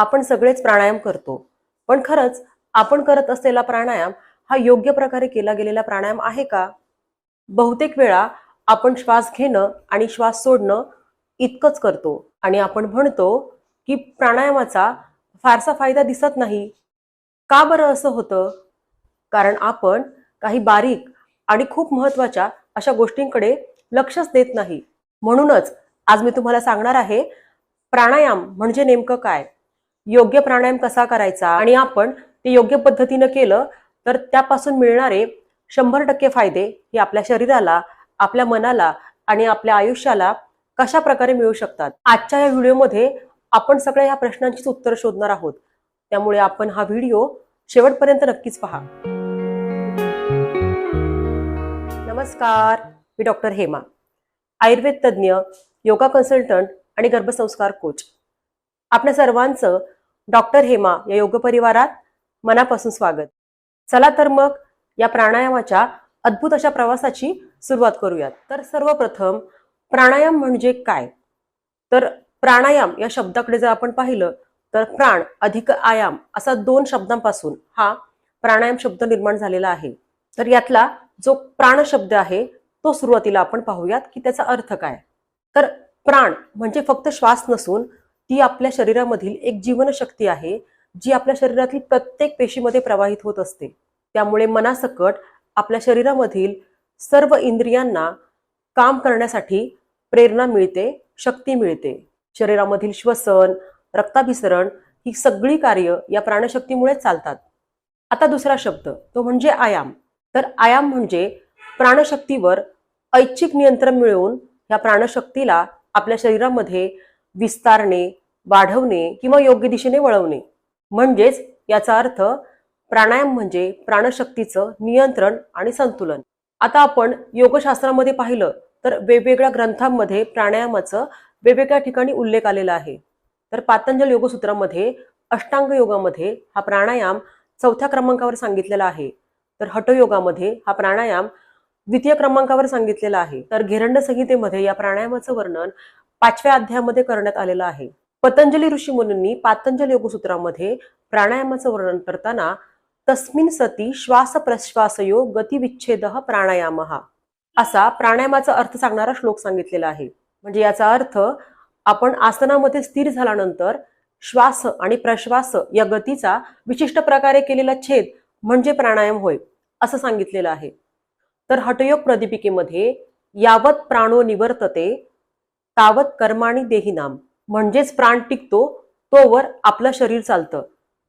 आपण सगळेच प्राणायाम करतो. पण खरंच आपण करत असलेला प्राणायाम हा योग्य प्रकारे केला गेलेला प्राणायाम आहे का? बहुतेक वेळा आपण श्वास घेणं आणि श्वास सोडणं इतकंच करतो. आणि आपण म्हणतो की प्राणायामाचा फारसा फायदा दिसत नाही. का बरं असं होतं? कारण आपण काही बारीक आणि खूप महत्त्वाच्या अशा गोष्टींकडे लक्षच देत नाही. म्हणूनच आज मी तुम्हाला सांगणार आहे प्राणायाम म्हणजे नेमकं काय? योग्य प्राणायाम कसा करायचा आणि आपण ते योग्य पद्धतीनं केलं तर त्यापासून मिळणारे शंभर टक्के फायदे हे आपल्या शरीराला आपल्या मनाला आणि आपल्या आयुष्याला कशा प्रकारे मिळू शकतात? आजच्या या व्हिडिओमध्ये आपण सगळ्या ह्या प्रश्नांचीच उत्तर शोधणार आहोत. त्यामुळे आपण हा व्हिडिओ शेवटपर्यंत नक्कीच पहा. नमस्कार मी डॉक्टर हेमा आयुर्वेद तज्ज्ञ योगा कन्सल्टंट आणि गर्भसंस्कार कोच. आपल्या सर्वांचं डॉक्टर हेमा या योग परिवारात मनापासून स्वागत. चला तर मग या प्राणायामाच्या अद्भुत अशा प्रवासाची सुरुवात करूयात. तर सर्वप्रथम प्राणायाम म्हणजे काय? तर प्राणायाम या शब्दाकडे जर आपण पाहिलं तर प्राण अधिक आयाम असा दोन शब्दांपासून हा प्राणायाम शब्द निर्माण झालेला आहे. तर यातला जो प्राण शब्द आहे तो सुरुवातीला आपण पाहूयात की त्याचा अर्थ काय? तर प्राण म्हणजे फक्त श्वास नसून ती आपल्या शरीरामधील एक जीवनशक्ती आहे जी आपल्या शरीरातील प्रत्येक पेशीमध्ये प्रवाहित होत असते. त्यामुळे मनासकट आपल्या शरीरामधील सर्व इंद्रियांना काम करण्यासाठी प्रेरणा मिळते शक्ती मिळते. शरीरामधील श्वसन रक्ताभिसरण ही सगळी कार्य या प्राणशक्तीमुळे चालतात. आता दुसरा शब्द तो म्हणजे आयाम. तर आयाम म्हणजे प्राणशक्तीवर ऐच्छिक नियंत्रण मिळवून या प्राणशक्तीला आपल्या शरीरामध्ये विस्तारणे वाढवणे किंवा योग्य दिशेने वळवणे. म्हणजेच याचा अर्थ प्राणायाम म्हणजे प्राणशक्तीचं नियंत्रण आणि संतुलन. आता आपण योगशास्त्रामध्ये पाहिलं तर वेगवेगळ्या ग्रंथांमध्ये प्राणायामाचं वेगवेगळ्या ठिकाणी उल्लेख आलेला आहे. तर पातंजल योगसूत्रामध्ये अष्टांग योगामध्ये हा प्राणायाम चौथ्या क्रमांकावर सांगितलेला आहे. तर हटयोगामध्ये हा प्राणायाम द्वितीय क्रमांकावर सांगितलेलं आहे. तर घेरंड संहितेमध्ये या प्राणायामाचं वर्णन पाचव्या अध्यायामध्ये करण्यात आलेलं आहे. पतंजली ऋषी मुनींनी पातंजल योगसूत्रामध्ये प्राणायामाचं वर्णन करताना तस्मिन सती श्वास प्रश्वासयो गतिविच्छेद प्राणायाम असा प्राणायामाचा अर्थ सांगणारा श्लोक सांगितलेला आहे. म्हणजे याचा अर्थ आपण आसनामध्ये स्थिर झाल्यानंतर श्वास आणि प्रश्वास या गतीचा विशिष्ट प्रकारे केलेला छेद म्हणजे प्राणायाम होय असं सांगितलेलं आहे. तर हठयोग प्रदीपिकेमध्ये यावत प्राणो निवर्तते तावत कर्माणी देहिनाम म्हणजेच प्राण टिकतो तोवर आपलं शरीर चालतं.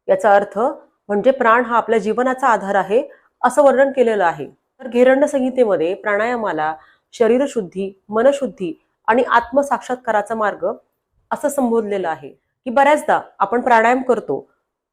याचा अर्थ म्हणजे प्राण हा आपल्या जीवनाचा आधार आहे असं वर्णन केलेलं आहे. तर घेरंड संहितेमध्ये प्राणायामाला शरीरशुद्धी मनशुद्धी आणि आत्मसाक्षात्काराचा मार्ग असं संबोधलेलं आहे. की बऱ्याचदा आपण प्राणायाम करतो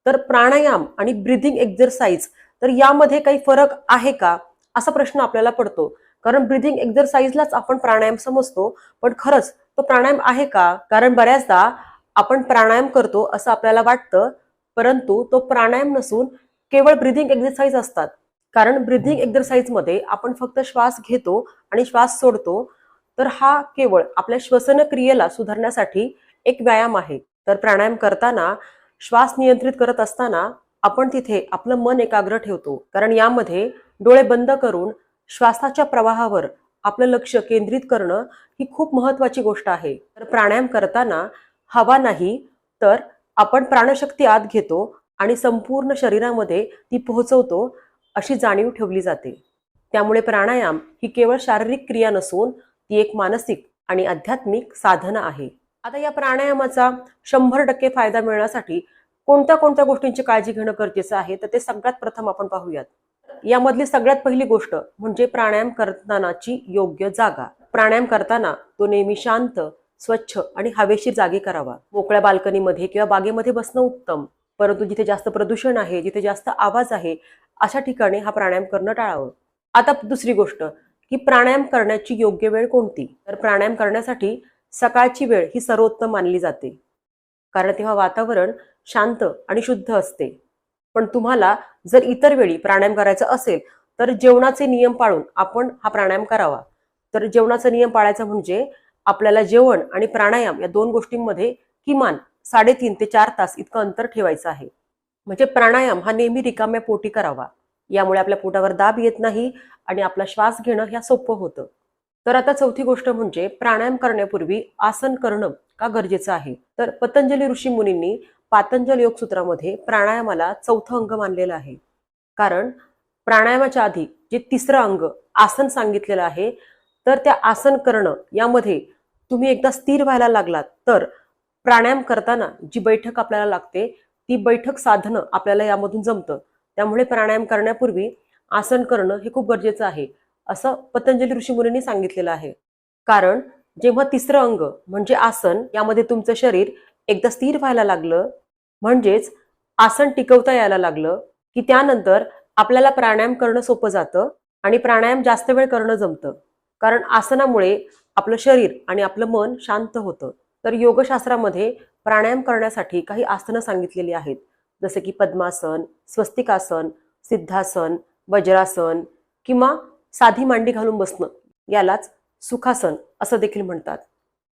तर प्राणायाम आणि ब्रिदिंग एक्झरसाइज तर यामध्ये काही फरक आहे का? असा प्रश्न आपल्याला पडतो. कारण ब्रिदिंग एक्झरसाईजलाच आपण प्राणायाम समजतो. पण खरंच तो प्राणायाम आहे का? कारण बऱ्याचदा आपण प्राणायाम करतो असं आपल्याला वाटतं. परंतु तो प्राणायाम नसून केवळ ब्रिदिंग एक्झरसाईज असतात. कारण ब्रिदिंग एक्झरसाईजमध्ये आपण फक्त श्वास घेतो आणि श्वास सोडतो. तर हा केवळ आपल्या श्वसन क्रियेला सुधारण्यासाठी एक व्यायाम आहे. तर प्राणायाम करताना श्वास नियंत्रित करत असताना आपण तिथे आपलं मन एकाग्र ठेवतो. कारण यामध्ये डोळे बंद करून श्वासाच्या प्रवाहावर आपलं लक्ष केंद्रित करणं ही खूप महत्वाची गोष्ट आहे. तर प्राणायाम करताना हवा नाही तर आपण प्राणशक्ती आत घेतो आणि संपूर्ण शरीरामध्ये ती पोहोचवतो अशी जाणीव ठेवली जाते. त्यामुळे प्राणायाम ही केवळ शारीरिक क्रिया नसून ती एक मानसिक आणि आध्यात्मिक साधना आहे. आता या प्राणायामाचा शंभर टक्के फायदा मिळण्यासाठी कोणत्या कोणत्या गोष्टींची काळजी घेणं गरजेचं आहे? तर ते सगळ्यात प्रथम आपण पाहूयात. यामधली सगळ्यात पहिली गोष्ट म्हणजे प्राणायाम करतानाची योग्य जागा. प्राणायाम करताना तो नेहमी शांत स्वच्छ आणि हवेशीर जागी करावा. मोकळ्या बाल्कनीमध्ये किंवा बागेमध्ये बसणं उत्तम. परंतु जिथे जास्त प्रदूषण आहे जिथे जास्त आवाज आहे अशा ठिकाणी हा प्राणायाम करणं टाळावं. आता दुसरी गोष्ट की प्राणायाम करण्याची योग्य वेळ कोणती? तर प्राणायाम करण्यासाठी सकाळची वेळ ही सर्वोत्तम मानली जाते. कारण तेव्हा वातावरण शांत आणि शुद्ध असते. पण तुम्हाला जर इतर वेळी प्राणायाम करायचा असेल तर जेवणाचे नियम पाळून आपण हा प्राणायाम करावा. तर जेवणाचा नियम पाळायचा म्हणजे आपल्याला जेवण आणि प्राणायाम या दोन गोष्टींमध्ये किमान साडेतीन ते चार तास इतकं अंतर ठेवायचं आहे. म्हणजे प्राणायाम हा नेहमी रिकाम्या पोटी करावा. यामुळे आपल्या पोटावर दाब येत नाही आणि आपला श्वास घेणं ह्या सोपं होतं. तर आता चौथी गोष्ट म्हणजे प्राणायाम करण्यापूर्वी आसन करणं का गरजेचं आहे? तर पतंजली ऋषी मुनींनी पातंजल योगसूत्रामध्ये प्राणायामाला चौथं अंग मानलेलं आहे. कारण प्राणायामाच्या आधी जे तिसरं अंग आसन सांगितलेलं आहे तर त्या आसन करणं यामध्ये तुम्ही एकदा स्थिर व्हायला लागलात तर प्राणायाम करताना जी बैठक आपल्याला लागते ती बैठक साधनं आपल्याला यामधून जमतं. त्यामुळे प्राणायाम करण्यापूर्वी आसन करणं हे खूप गरजेचं आहे असं पतंजली ऋषीमुनींनी सांगितलेलं आहे. कारण जेव्हा तिसरं अंग म्हणजे आसन यामध्ये तुमचं शरीर एकदा स्थिर व्हायला लागलं. म्हणजेच आसन टिकवता यायला लागलं की त्यानंतर आपल्याला प्राणायाम करणं सोपं जातं आणि प्राणायाम जास्त वेळ करणं जमतं. कारण आसनामुळे आपलं शरीर आणि आपलं मन शांत होतं. तर योगशास्त्रामध्ये प्राणायाम करण्यासाठी काही आसनं सांगितलेली आहेत. जसे की पद्मासन स्वस्तिकासन सिद्धासन वज्रासन किंवा साधी मांडी घालून बसणं यालाच सुखासन असं देखील म्हणतात.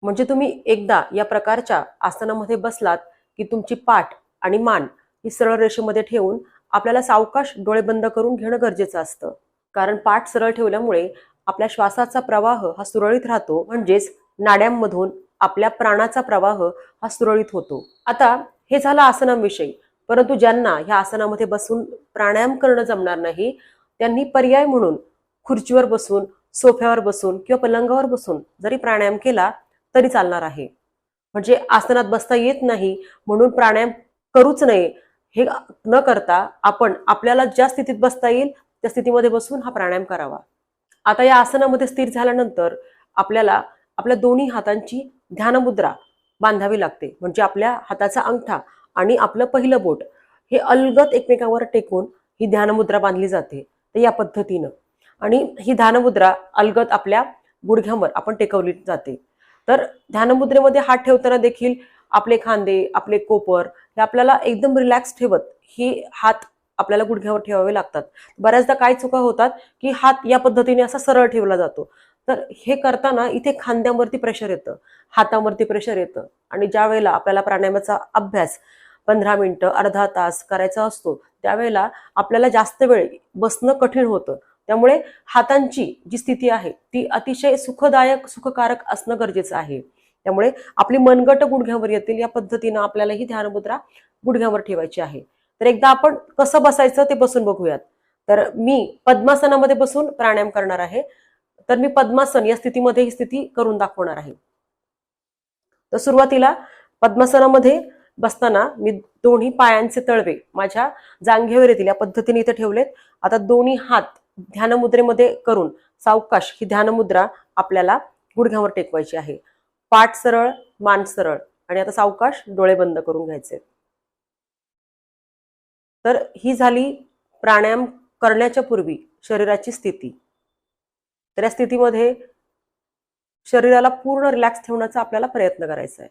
म्हणजे तुम्ही एकदा या प्रकारच्या आसनामध्ये बसलात की तुमची पाठ आणि मान ही सरळ रेषेमध्ये ठेवून आपल्याला सावकाश डोळे बंद करून घेणं गरजेचं असतं. कारण पाठ सरळ ठेवल्यामुळे आपल्या श्वासाचा प्रवाह हा सुरळीत राहतो. म्हणजेच नाड्यांमधून आपल्या प्राणाचा प्रवाह हा सुरळीत होतो. आता हे झालं आसनांविषयी. परंतु ज्यांना ह्या आसनामध्ये बसून प्राणायाम करणं जमणार नाही त्यांनी पर्याय म्हणून खुर्चीवर बसून सोफ्यावर बसून किंवा पलंगावर बसून जरी प्राणायाम केला तरी चालणार आहे. म्हणजे आसनात बसता येत नाही म्हणून प्राणायाम करूच नये. हे न करता आपण आपल्याला ज्या स्थितीत बसता येईल त्या स्थितीमध्ये बसून हा प्राणायाम करावा. आता या आसनामध्ये स्थिर झाल्यानंतर आपल्याला आपल्या दोन्ही हातांची ध्यानमुद्रा बांधावी लागते. म्हणजे आपल्या हाताचा अंगठा आणि आपलं पहिलं बोट हे अलगत एकमेकांवर टेकून ही ध्यानमुद्रा बांधली जाते तर या पद्धतीनं. आणि ही ध्यानमुद्रा अलगत आपल्या गुडघ्यांवर आपण टेकवली जाते. तर ध्यानमुद्रेमध्ये हात ठेवताना देखील आपले खांदे आपले कोपर हे आपल्याला एकदम रिलॅक्स ठेवत हे हात आपल्याला गुडघ्यावर ठेवावे लागतात. बऱ्याचदा काय चुका होतात की हात या पद्धतीने असा सरळ ठेवला जातो. तर हे करताना इथे खांद्यावरती प्रेशर येतं हातावरती प्रेशर येतं आणि ज्या वेळेला आपल्याला प्राणायामाचा अभ्यास पंधरा मिनिटं अर्धा तास करायचा असतो त्यावेळेला आपल्याला जास्त वेळ बसणं कठीण होतं. त्यामुळे हातांची जी स्थिती आहे ती अतिशय सुखदायक सुखकारक असणं गरजेचं आहे. त्यामुळे आपली मनगट गुडघ्यावर येतील या पद्धतीनं आपल्याला ही ध्यानमुद्रा गुडघ्यावर ठेवायची आहे. तर एकदा आपण कसं बसायचं ते बसून बघूयात. तर मी पद्मासनामध्ये बसून प्राणायाम करणार आहे. तर मी पद्मासन या स्थितीमध्ये ही स्थिती करून दाखवणार आहे. तर सुरुवातीला पद्मासनामध्ये बसताना मी दोन्ही पायांचे तळवे माझ्या जांघेवर येतील या पद्धतीने इथे ठेवलेत. आता दोन्ही हात ध्यानमुद्रेमध्ये करून सावकाश ही ध्यानमुद्रा आपल्याला गुडघ्यावर टेकवायची आहे. पाठ सरळ मान सरळ आणि आता सावकाश डोळे बंद करून घ्यायचे. तर ही झाली प्राणायाम करण्याच्या पूर्वी शरीराची स्थिती. तर या स्थितीमध्ये शरीराला पूर्ण रिलॅक्स ठेवण्याचा आपल्याला प्रयत्न करायचा आहे.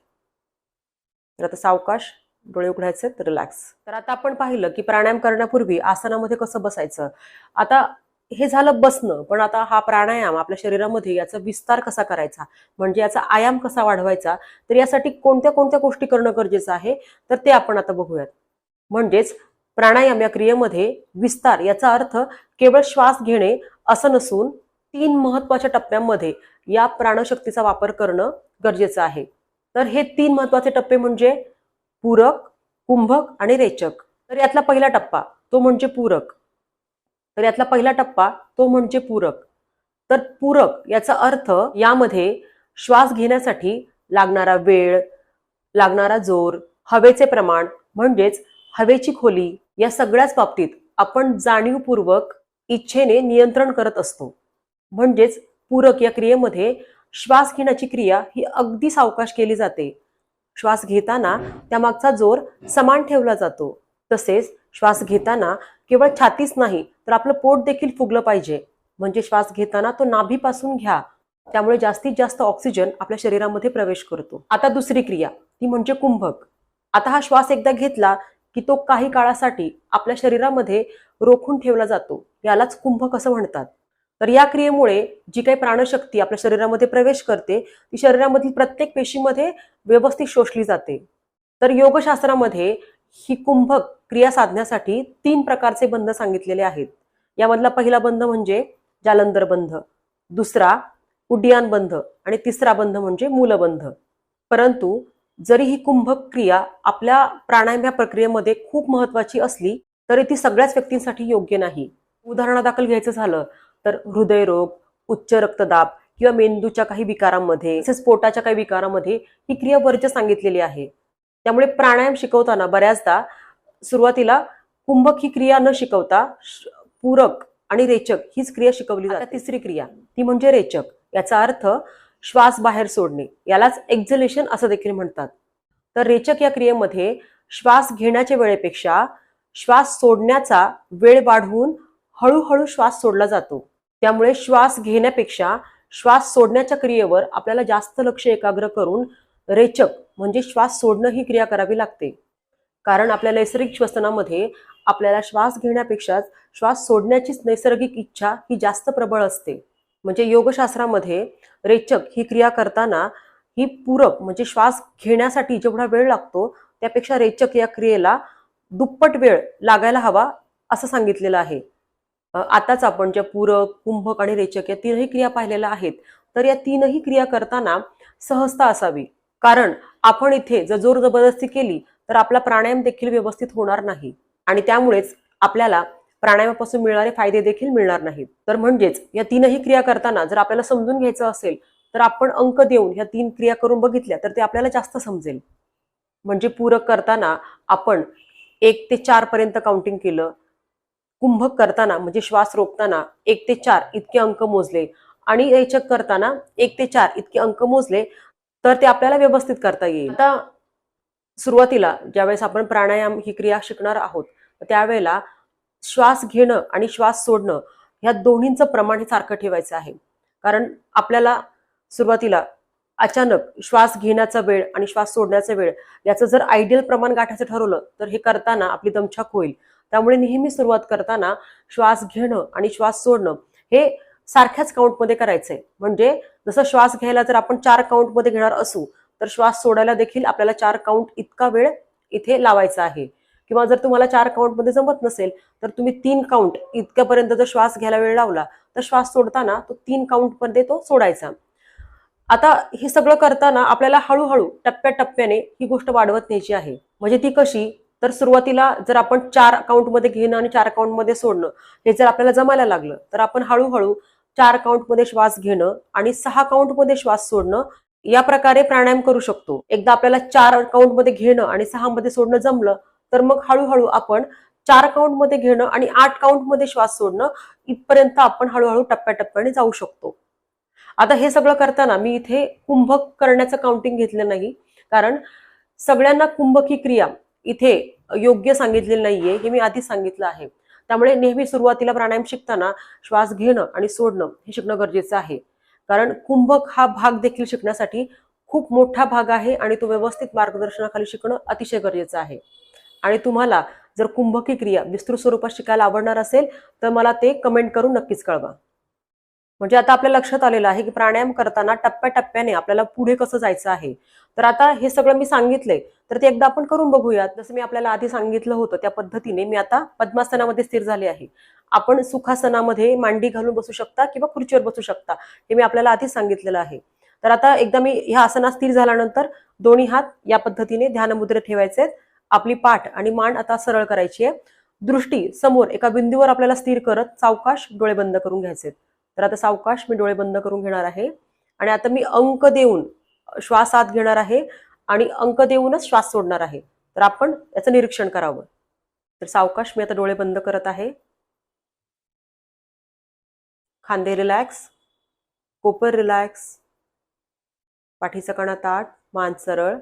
तर आता सावकाश डोळे उघडायचे तर रिलॅक्स. तर आता आपण पाहिलं की प्राणायाम करण्यापूर्वी आसनामध्ये कसं बसायचं? आता हे झालं बसणं पण आता हा प्राणायाम आपल्या शरीरामध्ये याचा विस्तार कसा करायचा? म्हणजे याचा आयाम कसा वाढवायचा? तर यासाठी कोणत्या कोणत्या गोष्टी करणं गरजेचं आहे? तर ते आपण आता बघूयात. म्हणजेच प्राणायाम या क्रियेमध्ये विस्तार याचा अर्थ केवळ श्वास घेणे असं नसून तीन महत्त्वाच्या टप्प्यांमध्ये या प्राणशक्तीचा वापर करणं गरजेचं आहे. तर हे तीन महत्त्वाचे टप्पे म्हणजे पूरक कुंभक आणि रेचक. तर यातला पहिला टप्पा तो म्हणजे पूरक. तर यातला पहिला टप्पा तो म्हणजे पूरक. तर पूरक याचा अर्थ यामध्ये श्वास घेण्यासाठी लागणारा वेळ लागणारा जोर हवेचे प्रमाण म्हणजेच हवेची खोली या सगळ्याच बाबतीत आपण जाणीवपूर्वक इच्छेने नियंत्रण करत असतो. म्हणजेच पूरक या क्रियेमध्ये श्वास घेण्याची क्रिया ही अगदी सावकाश केली जाते. श्वास घेताना त्यामागचा जोर समान ठेवला जातो. तसेच श्वास घेताना केवळ छातीच नाही तर आपलं पोट देखील फुगलं पाहिजे. म्हणजे श्वास घेताना तो नाभीपासून घ्या. त्यामुळे जास्तीत जास्त ऑक्सिजन आपल्या शरीरामध्ये प्रवेश करतो. आता दुसरी क्रिया ती म्हणजे कुंभक. आता हा श्वास एकदा घेतला की तो काही काळासाठी आपल्या शरीरामध्ये रोखून ठेवला जातो. यालाच कुंभक असं म्हणतात. तर या क्रियेमुळे जी काही प्राणशक्ती आपल्या शरीरामध्ये प्रवेश करते ती शरीरामधील प्रत्येक पेशीमध्ये व्यवस्थित शोषली जाते. तर योगशास्त्रामध्ये ही कुंभक क्रिया साधण्यासाठी तीन प्रकारचे बंध सांगितलेले आहेत. यामधला पहिला बंध म्हणजे जालंधर बंध दुसरा उड्डियान बंध आणि तिसरा बंध म्हणजे मूलबंध परंतु जरी ही कुंभक क्रिया आपल्या प्राणायाम या प्रक्रियेमध्ये खूप महत्वाची असली तरी ती सगळ्याच व्यक्तींसाठी योग्य नाही. उदाहरणादाखल घ्यायचं झालं तर हृदयरोग उच्च रक्तदाब किंवा मेंदूच्या काही विकारांमध्ये तसेच पोटाच्या काही विकारामध्ये ही क्रिया वर्ज सांगितलेली आहे. त्यामुळे प्राणायाम शिकवताना बऱ्याचदा सुरुवातीला कुंभक ही क्रिया न शिकवता पूरक आणि रेचक हीच क्रिया शिकवली जाते. तिसरी क्रिया. ती म्हणजे रेचक. याचा अर्थ श्वास बाहेर सोडणे. यालाच एक्झलेशन असं देखील म्हणतात. तर रेचक या क्रियेमध्ये श्वास घेण्याच्या वेळेपेक्षा श्वास सोडण्याचा वेळ वाढवून हळूहळू श्वास सोडला जातो. त्यामुळे श्वास घेण्यापेक्षा श्वास सोडण्याच्या क्रियेवर आपल्याला जास्त लक्ष एकाग्र करून रेचक म्हणजे श्वास सोडणं ही क्रिया करावी लागते. कारण आपल्या नैसर्गिक श्वसनामध्ये आपल्याला श्वास घेण्यापेक्षा श्वास सोडण्याचीच नैसर्गिक इच्छा ही जास्त प्रबळ असते. म्हणजे योगशास्त्रामध्ये रेचक ही क्रिया करताना ही पूरक म्हणजे श्वास घेण्यासाठी जेवढा वेळ लागतो त्यापेक्षा रेचक या क्रियेला दुप्पट वेळ लागायला हवा असं सांगितलेलं आहे. आताच आपण ज्या पूरक कुंभक आणि रेचक या तीनही क्रिया पाहिलेल्या आहेत तर या तीनही क्रिया करताना सहजता असावी. कारण आपण इथे जर जोर जबरदस्ती केली तर आपला प्राणायाम देखील व्यवस्थित होणार नाही. आणि त्यामुळेच आपल्याला प्राणायामापासून मिळणारे फायदे देखील मिळणार नाहीत. तर म्हणजेच या तीनही क्रिया करताना जर आपल्याला समजून घ्यायचं असेल तर आपण अंक देऊन ह्या तीन क्रिया करून बघितल्या तर ते आपल्याला जास्त समजेल. म्हणजे पूरक करताना आपण एक ते चार पर्यंत काउंटिंग केलं. कुंभक करताना म्हणजे श्वास रोखताना एक ते चार इतके अंक मोजले. आणि रेचक करताना एक ते चार इतके अंक मोजले. तर ते आपल्याला व्यवस्थित करता येईल. आता सुरुवातीला ज्यावेळेस आपण प्राणायाम ही क्रिया शिकणार आहोत त्यावेळेला श्वास घेणं आणि श्वास सोडणं ह्या दोन्हींचं प्रमाण हे सारखं ठेवायचं आहे. कारण आपल्याला सुरुवातीला अचानक श्वास घेण्याचा वेळ आणि श्वास सोडण्याचा वेळ याचं जर आयडियल प्रमाण गाठायचं ठरवलं तर हे करताना आपली दमछाक होईल. त्यामुळे नेहमी सुरुवात करताना श्वास घेणं आणि श्वास सोडणं हे सारख्याच काउंटमध्ये करायचंय. म्हणजे जसं श्वास घ्यायला जर आपण चार काउंटमध्ये घेणार असू तर श्वास सोडायला देखील आपल्याला चार काउंट इतका वेळ इथे लावायचा आहे. किंवा जर तुम्हाला चार काउंटमध्ये जमत नसेल तर तुम्ही तीन काउंट इतक्यापर्यंत जर श्वास घ्यायला वेळ लावला तर श्वास सोडताना तो तीन काउंटमध्ये तो सोडायचा. आता हे सगळं करताना आपल्याला हळूहळू टप्प्याटप्प्याने ही गोष्ट वाढवत न्यायची आहे. म्हणजे ती कशी? तर सुरुवातीला जर आपण चार अकाउंटमध्ये घेणं आणि चार अकाउंटमध्ये सोडणं हे जर आपल्याला जमायला लागलं तर आपण हळूहळू चार काउंटमध्ये श्वास घेणं आणि सहा काउंटमध्ये श्वास सोडणं या प्रकारे प्राणायाम करू शकतो. एकदा आपल्याला चार काउंटमध्ये घेणं आणि सहा मध्ये सोडणं जमलं तर मग हळूहळू आपण चार काउंटमध्ये घेणं आणि आठ काउंटमध्ये श्वास सोडणं इथपर्यंत आपण हळूहळू टप्प्याटप्प्याने जाऊ शकतो. आता हे सगळं करताना मी इथे कुंभक करण्याचं काउंटिंग घेतलं नाही कारण सगळ्यांना कुंभकी क्रिया इथे योग्य सांगितलेली नाहीये हे मी आधीच सांगितलं आहे. त्यामुळे नेहमी सुरुवातीला प्राणायाम शिकताना श्वास घेणं आणि सोडणं हे शिकणं गरजेचं आहे. कारण कुंभक हा भाग देखील शिकण्यासाठी खूप मोठा भाग आहे आणि तो व्यवस्थित मार्गदर्शनाखाली शिकणं अतिशय गरजेचं आहे. आणि तुम्हाला जर कुंभकी क्रिया विस्तृत स्वरूपात शिकायला आवडणार असेल तर मला ते कमेंट करून नक्कीच कळवा. म्हणजे आता आपल्या लक्षात आलेलं आहे की प्राणायाम करताना टप्प्याटप्प्याने आपल्याला पुढे कसं जायचं आहे? तर आता हे सगळं मी सांगितलंय. तर ते एकदा आपण करून बघूयात. जसं मी आपल्याला आधी सांगितलं होतं त्या पद्धतीने मी आता पद्मासनामध्ये स्थिर झाले आहे. आपण सुखासनामध्ये मांडी घालून बसू शकता किंवा खुर्चीवर बसू शकता हे मी आपल्याला आधीच सांगितलेलं आहे. तर आता एकदा मी ह्या आसनात स्थिर झाल्यानंतर दोन्ही हात या पद्धतीने ध्यानमुद्रे ठेवायचे आपली पाठ आणि मान आता सरळ करायची आहे. दृष्टी समोर एका बिंदूवर आपल्याला स्थिर करत सावकाश डोळे बंद करून घ्यायचे तर आता सावकाश मी डोळे बंद करून घेणार आहे. आणि आता मी अंक देऊन श्वास आत घेणार आहे आणि अंक देऊनच श्वास सोडणार आहे. तर आपण याचं निरीक्षण करावं. तर सावकाश मी आता डोळे बंद करत आहे. खांदे रिलॅक्स कोपर रिलॅक्स पाठीचा कणा ताट मान सरळ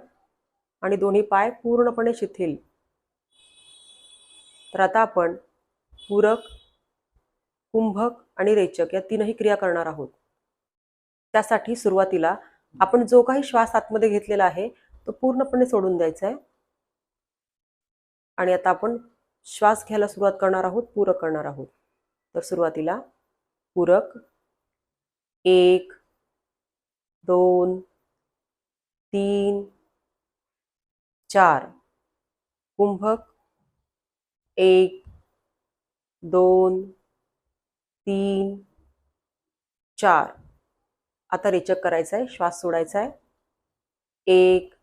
आणि दोन्ही पाय पूर्णपणे शिथिल. तर आता आपण पूरक कुंभक आणि रेचक या तीनही क्रिया करणार आहोत. त्यासाठी सुरुवातीला आपण जो काही श्वास आतमध्ये घेतलेला आहे तो पूर्णपणे सोडून द्यायचा आहे. आणि आता आपण श्वास घ्यायला सुरुवात करणार आहोत पूरक करणार आहोत. तर सुरुवातीला पूरक. एक दोन तीन चार. कुंभक. एक दोन तीन चार. आता रिचक करायचं आहे श्वास सोडायचा आहे एक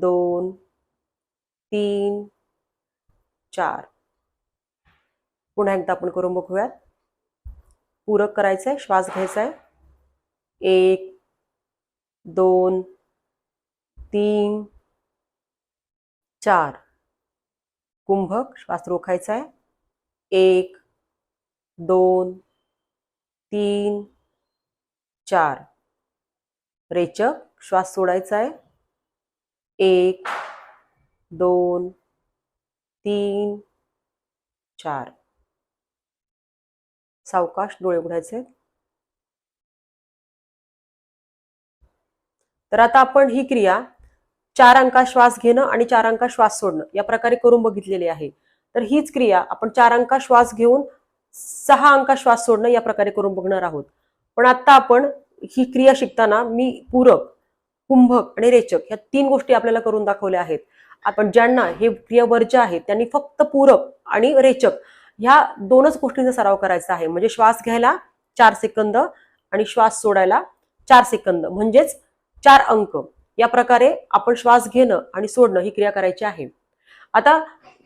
दोन तीन चार. पुन्हा एकदा आपण करून बघूयात. पूरक करायचं आहे श्वास घ्यायचा आहे एक दोन तीन चार. कुंभक श्वास रोखायचा आहे एक दोन तीन चार. रेचक श्वास सोडायचा आहे. एक दोन तीन चार. सावकाश डोळे उघडायचे. तर आता आपण ही क्रिया चार अंका श्वास घेणं आणि चार अंका श्वास सोडणं या प्रकारे करून बघितलेली आहे. तर हीच क्रिया आपण चार अंका श्वास घेऊन सहा अंका श्वास सोडणं या प्रकारे करून बघणार आहोत. पण आता आपण ही क्रिया शिकताना मी पूरक कुंभक आणि रेचक ह्या तीन गोष्टी आपल्याला करून दाखवल्या आहेत. आपण ज्यांना हे क्रिया वर्ज्य आहेत त्यांनी फक्त पूरक आणि रेचक ह्या दोनच गोष्टींचा सराव करायचा आहे. म्हणजे श्वास घ्यायला चार सेकंद आणि श्वास सोडायला चार सेकंद. म्हणजेच चार अंक. या प्रकारे आपण श्वास घेणं आणि सोडणं ही क्रिया करायची आहे. आता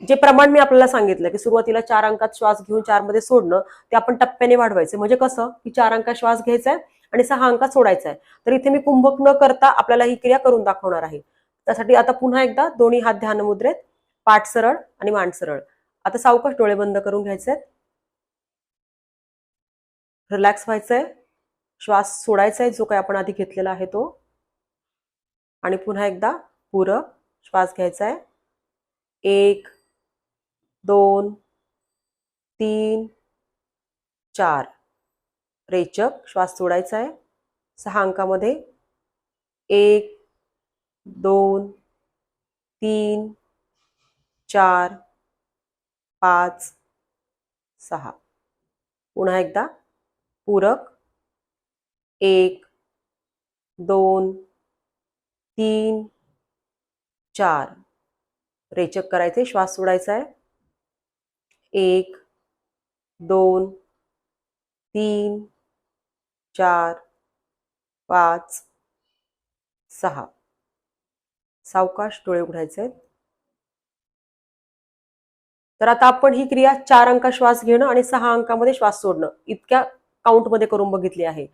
जे प्रमाण मी आपल्याला सांगितलं की सुरुवातीला चार अंकात श्वास घेऊन चारमध्ये सोडणं ते आपण टप्प्याने वाढवायचे. म्हणजे कसं? की चार अंकात श्वास घ्यायचा आहे आणि सहा अंकात सोडायचा आहे तर इथे मी कुंभक न करता आपल्याला ही क्रिया करून दाखवणार आहे. त्यासाठी आता पुन्हा एकदा दोन्ही हात ध्यान मुद्रेत पाठ सरळ आणि मान सरळ. आता सावकाश डोळे बंद करून घ्यायचे आहेत रिलॅक्स व्हायचंय. श्वास सोडायचा आहे जो काही आपण आधी घेतलेला आहे तो. आणि पुन्हा एकदा पूरक श्वास घ्यायचा आहे एक दोन तीन चार. रेचक श्वास सोडायचा आहे. सहा अंकामध्ये. एक दोन तीन चार पाच सहा. पुन्हा एकदा. पूरक. एक दोन तीन चार. रेचक करायचे श्वास सोडायचा आहे. एक दोन तीन चार पाच सहा. सावकाश डोळे उघडायचे आहेत तर आता आपण ही क्रिया चार अंका श्वास घेणं आणि सहा अंकामध्ये श्वास सोडणं इतक्या काउंटमध्ये करून बघितली आहे.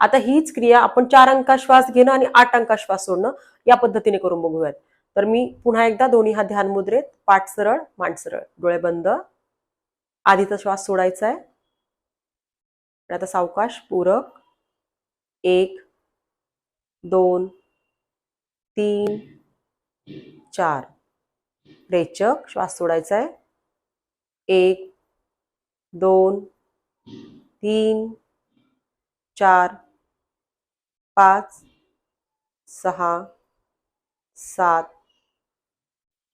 आता हीच क्रिया आपण चार अंका श्वास घेणं आणि आठ अंका श्वास सोडणं या पद्धतीने करून बघूयात. तर मी पुन्हा एकदा दोन्ही हा ध्यान मुद्रेत पाठ सरळ मान सरळ. डोळे बंद. आधीचा श्वास सोडायचा आहे आणि आता सावकाश पूरक. एक दोन तीन चार. रेचक श्वास सोडायचा आहे एक दोन तीन चार पाच सहा सात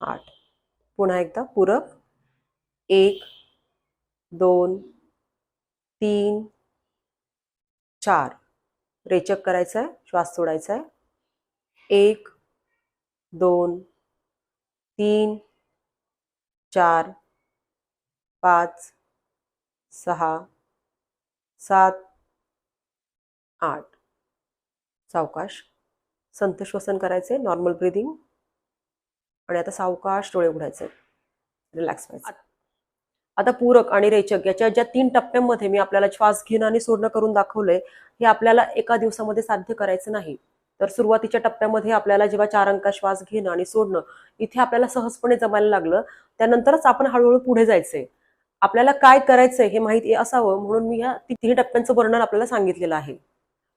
आठ. पुन्हा एकदा पूरक. एक दोन तीन चार. रेचक करायचं आहे श्वास सोडायचा आहे एक दोन तीन चार पाच सहा सात आठ. सावकाश. संत श्वसन करायचे नॉर्मल ब्रिदिंग आणि आता सावकाश डोळे उघडायचे रिलॅक्स व्हायचं आता पूरक आणि रेचक याच्या ज्या तीन टप्प्यांमध्ये मी आपल्याला श्वास घेणं आणि सोडणं करून दाखवलंय हे आपल्याला एका दिवसामध्ये साध्य करायचं नाही. तर सुरुवातीच्या टप्प्यामध्ये आपल्याला जेव्हा चार अंका श्वास घेणं आणि सोडणं इथे आपल्याला सहजपणे जमायला लागलं. त्यानंतरच आपण हळूहळू पुढे जायचंय. आपल्याला काय करायचंय हे माहिती असावं म्हणून मी ह्या तिन्ही टप्प्यांचं वर्णन आपल्याला सांगितलेलं आहे.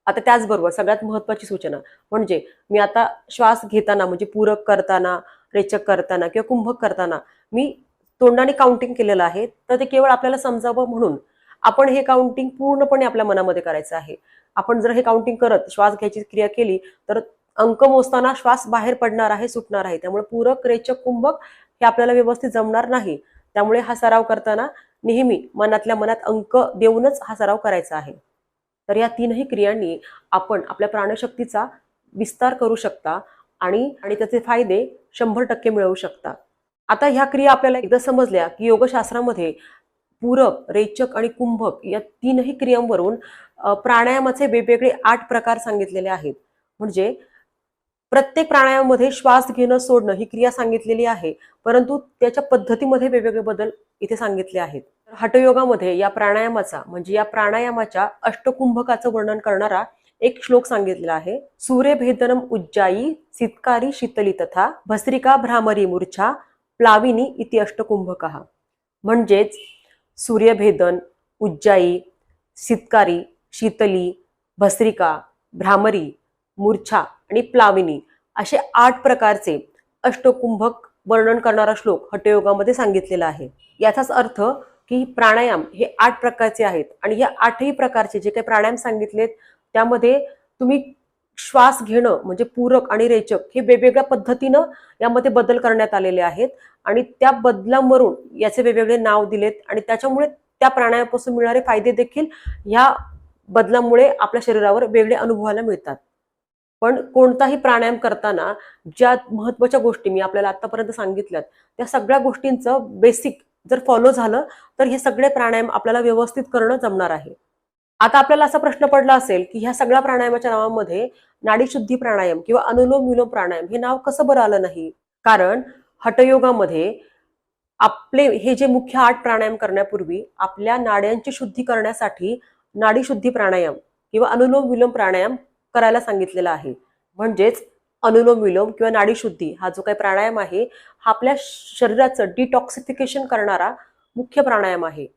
आता त्याचबरोबर सगळ्यात महत्वाची सूचना म्हणजे मी आता श्वास घेताना म्हणजे पूरक करताना रेचक करताना किंवा कुंभक करताना मी तोंडाने काउंटिंग केलेलं आहे. तर ते केवळ आपल्याला समजावं म्हणून आपण हे काउंटिंग पूर्णपणे आपल्या मनामध्ये करायचं आहे. आपण जर हे काउंटिंग करत श्वास घ्यायची क्रिया केली तर अंक मोजताना श्वास बाहेर पडणार आहे सुटणार आहे. त्यामुळे पूरक रेचक कुंभक हे आपल्याला व्यवस्थित जमणार नाही. त्यामुळे हा सराव करताना नेहमी मनातल्या मनात अंक देऊनच हा सराव करायचा आहे. तर या तीनही क्रियांनी आपण आपल्या प्राणशक्तीचा विस्तार करू शकता आणि आणि त्याचे फायदे शंभर टक्के मिळवू शकता. आता ह्या क्रिया आपल्याला एकदा समजल्या की योगशास्त्रामध्ये पूरक रेचक आणि कुंभक या तीनही क्रियांवरून प्राणायामाचे वेगवेगळे आठ प्रकार सांगितलेले आहेत. म्हणजे प्रत्येक प्राणायाममध्ये श्वास घेणं सोडणं ही क्रिया सांगितलेली आहे परंतु त्याच्या पद्धतीमध्ये वेगवेगळे बदल इथे सांगितले आहेत. हटयोगामध्ये या प्राणायामाचा म्हणजे या प्राणायामाच्या अष्टकुंभकाचं वर्णन करणारा एक श्लोक सांगितलेला आहे. सूर्यभेदनम उज्जाई सितकारी शीतली तथा भस्रिका भ्रामरी मूर्छा प्लाविनी इति अष्टकुंभक. म्हणजेच सूर्यभेदन उज्जाई सितकारी शीतली भस्रिका भ्रामरी मूर्छा आणि प्लाविनी असे आठ प्रकारचे अष्टकुंभक वर्णन करणारा श्लोक हटयोगामध्ये सांगितलेला आहे. याचाच अर्थ की प्राणायाम हे आठ प्रकारचे आहेत आणि या आठही प्रकारचे जे काही प्राणायाम सांगितलेत त्यामध्ये तुम्ही श्वास घेणं म्हणजे पूरक आणि रेचक हे वेगवेगळ्या पद्धतीनं यामध्ये बदल करण्यात आलेले आहेत. आणि त्या बदलांवरून याचे वेगवेगळे नाव दिलेत आणि त्याच्यामुळे त्या प्राणायामापासून मिळणारे फायदे देखील ह्या बदलामुळे आपल्या शरीरावर वेगळे अनुभवायला मिळतात. पण कोणताही प्राणायाम करताना ज्या महत्त्वाच्या गोष्टी मी आपल्याला आतापर्यंत सांगितल्यात त्या सगळ्या गोष्टींचं बेसिक जर फॉलो झालं तर हे सगळे प्राणायाम आपल्याला व्यवस्थित करणं जमणार आहे. आता आपल्याला असा प्रश्न पडला असेल की ह्या सगळ्या प्राणायामाच्या नावामध्ये नाडीशुद्धी प्राणायाम किंवा अनुलोम विलोम प्राणायाम हे नाव कसं बरं आलं नाही? कारण हठयोगामध्ये आपले हे जे मुख्य आठ प्राणायाम करण्यापूर्वी आपल्या नाड्यांची शुद्धी करण्यासाठी नाडीशुद्धी प्राणायाम किंवा अनुलोम विलोम प्राणायाम करायला सांगितलेला आहे. म्हणजेच अनुलोम विलोम किंवा नाडीशुद्धी हा जो काही प्राणायाम आहे हा आपल्या शरीराचं डिटॉक्सिफिकेशन करणारा मुख्य प्राणायाम आहे.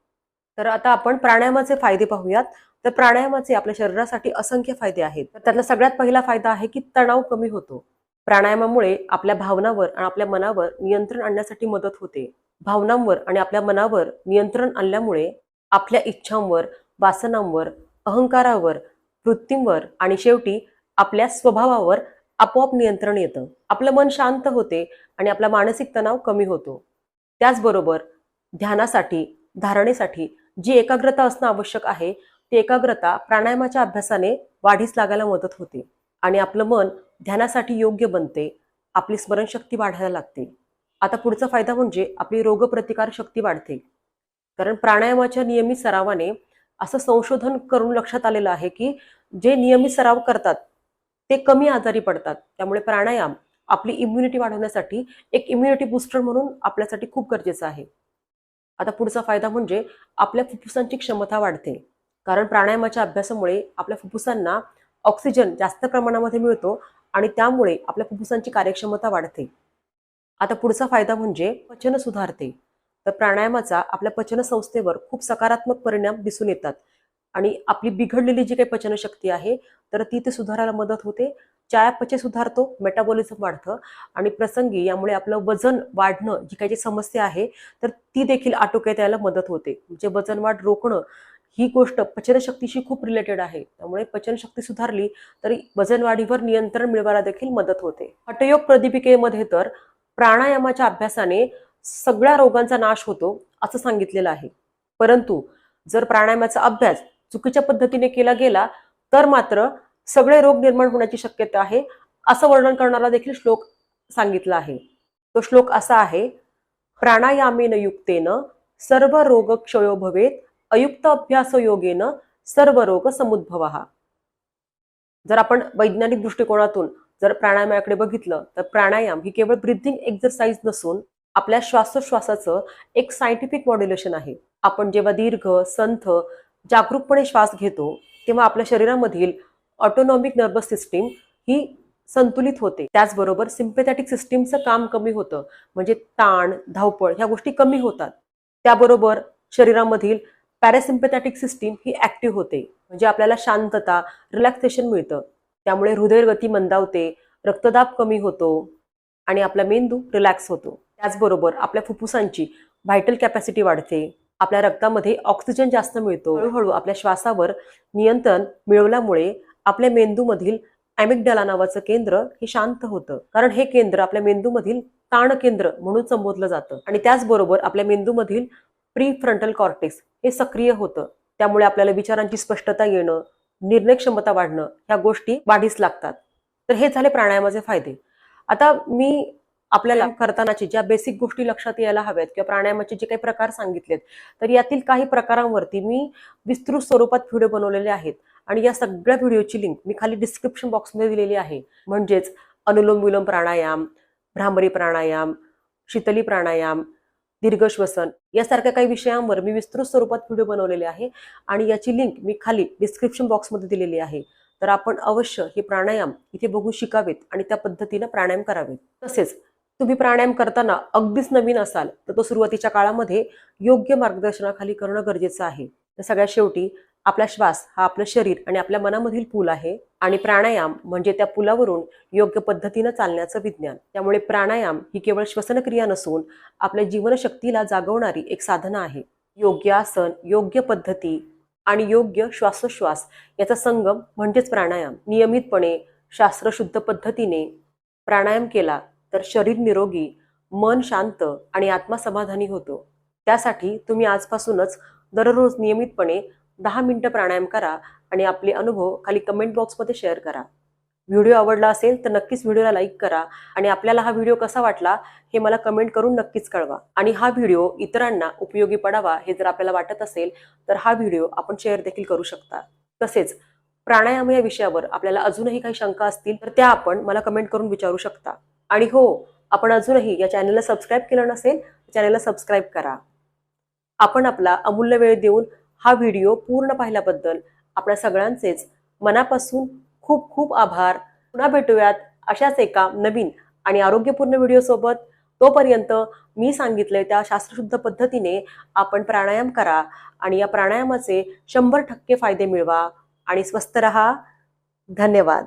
तर आता आपण प्राणायामाचे फायदे पाहूयात. तर प्राणायामाचे आपल्या शरीरासाठी असंख्य फायदे आहेत. तर त्यातला सगळ्यात पहिला फायदा आहे की तणाव कमी होतो. प्राणायामामुळे आपल्या भावनावर आणि आपल्या मनावर नियंत्रण आणण्यासाठी मदत होते. भावनांवर आणि आपल्या मनावर नियंत्रण आणल्यामुळे आपल्या इच्छांवर वासनांवर अहंकारावर वृत्तींवर आणि शेवटी आपल्या स्वभावावर आपोआप नियंत्रण येतं. आपलं मन शांत होते आणि आपला मानसिक तणाव कमी होतो. त्याचबरोबर ध्यानासाठी धारणेसाठी जी एकाग्रता असणं आवश्यक आहे ती एकाग्रता प्राणायामाच्या अभ्यासाने वाढीस लागायला मदत होते आणि आपलं मन ध्यानासाठी योग्य बनते आपली स्मरणशक्ती वाढायला लागते. आता पुढचा फायदा म्हणजे आपली रोगप्रतिकार शक्ती वाढते. कारण प्राणायामाच्या नियमित सरावाने असं संशोधन करून लक्षात आलेलं आहे की जे नियमित सराव करतात ते कमी आजारी पडतात. त्यामुळे प्राणायाम आपली इम्युनिटी वाढवण्यासाठी एक इम्युनिटी बुस्टर म्हणून आपल्यासाठी खूप गरजेचं आहे. आता पुढचा फायदा म्हणजे आपल्या फुफ्फुसांची क्षमता वाढते. कारण प्राणायामाच्या अभ्यासामुळे आपल्या फुफ्फुसांना ऑक्सिजन जास्त प्रमाणामध्ये मिळतो आणि त्यामुळे आपल्या फुफ्फुसांची कार्यक्षमता वाढते. आता पुढचा फायदा म्हणजे पचन सुधारते. तर प्राणायामाचा आपल्या पचन संस्थेवर खूप सकारात्मक परिणाम दिसून येतात. आणि आपली बिघडलेली जी काही पचनशक्ती आहे तर ती ते सुधारायला मदत होते. चयापचय सुधारतो मेटाबॉलिझम वाढतं आणि प्रसंगी यामुळे आपलं वजन वाढणं जी काही जी समस्या आहे तर ती देखील आटोक्यात यायला मदत होते. म्हणजे वजन वाढ रोखणं ही गोष्ट पचनशक्तीशी खूप रिलेटेड आहे. त्यामुळे पचनशक्ती सुधारली तरी वजन वाढीवर नियंत्रण मिळवायला देखील मदत होते. हटयोग प्रदीपिकेमध्ये तर प्राणायामाच्या अभ्यासाने सगळ्या रोगांचा नाश होतो असं सांगितलेलं आहे. परंतु जर प्राणायामाचा अभ्यास चुकीच्या पद्धतीने केला गेला तर मात्र सगळे रोग निर्माण होण्याची शक्यता आहे असं वर्णन करणारा देखील श्लोक सांगितला आहे. तो श्लोक असा आहे प्राणायामेन युक्तेन सर्व रोग क्षयो भवेत अयुक्त अभ्यास योगेन सर्व रोग समुद्भव. जर आपण वैज्ञानिक दृष्टिकोनातून जर प्राणायामाकडे बघितलं तर प्राणायाम ही केवळ ब्रिथिंग एक्झरसाइज नसून आपल्या श्वासोश्वासाचं एक सायंटिफिक मॉड्युलेशन आहे. आपण जेव्हा दीर्घ संथ जागरूकपणे श्वास घेतो तेव्हा आपल्या शरीरामधील ऑटोनॉमिक नर्वस सिस्टीम ही संतुलित होते. त्याचबरोबर सिम्पेथॅटिक सिस्टीमचं काम कमी होतं. म्हणजे ताण धावपळ ह्या गोष्टी कमी होतात. त्याबरोबर शरीरामधील पॅरासिम्पेथॅटिक सिस्टीम ही ऍक्टिव्ह होते. म्हणजे आपल्याला शांतता रिलॅक्सेशन मिळतं. त्यामुळे हृदयगती मंदावते रक्तदाब कमी होतो आणि आपला मेंदू रिलॅक्स होतो. त्याचबरोबर आपल्या फुफ्फुसांची व्हायटल कॅपॅसिटी वाढते. आपल्या रक्तामध्ये ऑक्सिजन जास्त मिळतो. हळूहळू आपल्या श्वासावर नियंत्रण मिळवल्यामुळे आपल्या मेंदूमधील ॲमिगडाला नावाचं केंद्र हे शांत होतं. कारण हे केंद्र आपल्या मेंदूमधील ताण केंद्र म्हणून संबोधलं जातं. आणि त्याचबरोबर आपल्या मेंदूमधील प्री फ्रंटल कॉर्टेक्स हे सक्रिय होतं. त्यामुळे आपल्याला विचारांची स्पष्टता येणं निर्णय क्षमता वाढणं ह्या गोष्टी वाढीस लागतात. तर हे झाले प्राणायामाचे फायदे. आता मी आपल्याला करतानाची ज्या बेसिक गोष्टी लक्षात यायला हव्यात किंवा प्राणायामाचे जे काही प्रकार सांगितलेत तर यातील काही प्रकारांवरती मी विस्तृत स्वरूपात व्हिडिओ बनवलेले आहेत. आणि या सगळ्या व्हिडिओची लिंक मी खाली डिस्क्रिप्शन बॉक्समध्ये दिलेली आहे. म्हणजेच अनुलोम विलोम प्राणायाम भ्रामरी प्राणायाम शीतली प्राणायाम दीर्घश्वसन यासारख्या काही विषयांवर मी विस्तृत स्वरूपात व्हिडिओ बनवलेले आहे आणि याची लिंक मी खाली डिस्क्रिप्शन बॉक्समध्ये दिलेली आहे. तर आपण अवश्य हे प्राणायाम इथे बघून शिकावेत आणि त्या पद्धतीनं प्राणायाम करावेत. तसेच तुम्ही प्राणायाम करताना अगदीच नवीन असाल तर तो सुरुवातीच्या काळामध्ये योग्य मार्गदर्शनाखाली करणं गरजेचं आहे. तर सगळ्यात शेवटी आपला श्वास हा आपलं शरीर आणि आपल्या मनामधील पूल आहे आणि प्राणायाम म्हणजे त्या पुलावरून योग्य पद्धतीनं चालण्याचं विज्ञान. त्यामुळे प्राणायाम ही केवळ श्वसनक्रिया नसून आपल्या जीवनशक्तीला जागवणारी एक साधना आहे. योग्य आसन योग्य पद्धती आणि योग्य श्वासोश्वास याचा संगम म्हणजेच प्राणायाम. नियमितपणे शास्त्रशुद्ध पद्धतीने प्राणायाम केला तर शरीर निरोगी मन शांत आणि आत्मा समाधानी होतो. त्यासाठी तुम्ही आजपासूनच दररोज नियमितपणे दहा मिनटं प्राणायाम करा आणि आपले अनुभव खाली कमेंट बॉक्समध्ये शेअर करा. व्हिडिओ आवडला असेल तर नक्कीच व्हिडिओला लाईक करा आणि आपल्याला हा व्हिडिओ कसा वाटला हे मला कमेंट करून नक्कीच कळवा. आणि हा व्हिडिओ इतरांना उपयोगी पडावा हे जर आपल्याला वाटत असेल तर हा व्हिडिओ आपण शेअर देखील करू शकता. तसेच प्राणायाम या विषयावर आपल्याला अजूनही काही शंका असतील तर त्या आपण मला कमेंट करून विचारू शकता. आणि हो आपण अजूनही या चॅनलला सबस्क्राईब केलं नसेल तर चॅनलला सबस्क्राईब करा. आपण आपला अमूल्य वेळ देऊन हा व्हिडिओ पूर्ण पाहिल्याबद्दल आपल्या सगळ्यांचेच मनापासून खूप खूप आभार. पुन्हा भेटूयात अशाच एका नवीन आणि आरोग्यपूर्ण व्हिडिओसोबत तोपर्यंत मी सांगितलंय त्या शास्त्रशुद्ध पद्धतीने आपण प्राणायाम करा आणि या प्राणायामाचे शंभर टक्के फायदे मिळवा. आणि स्वस्थ रहा. धन्यवाद.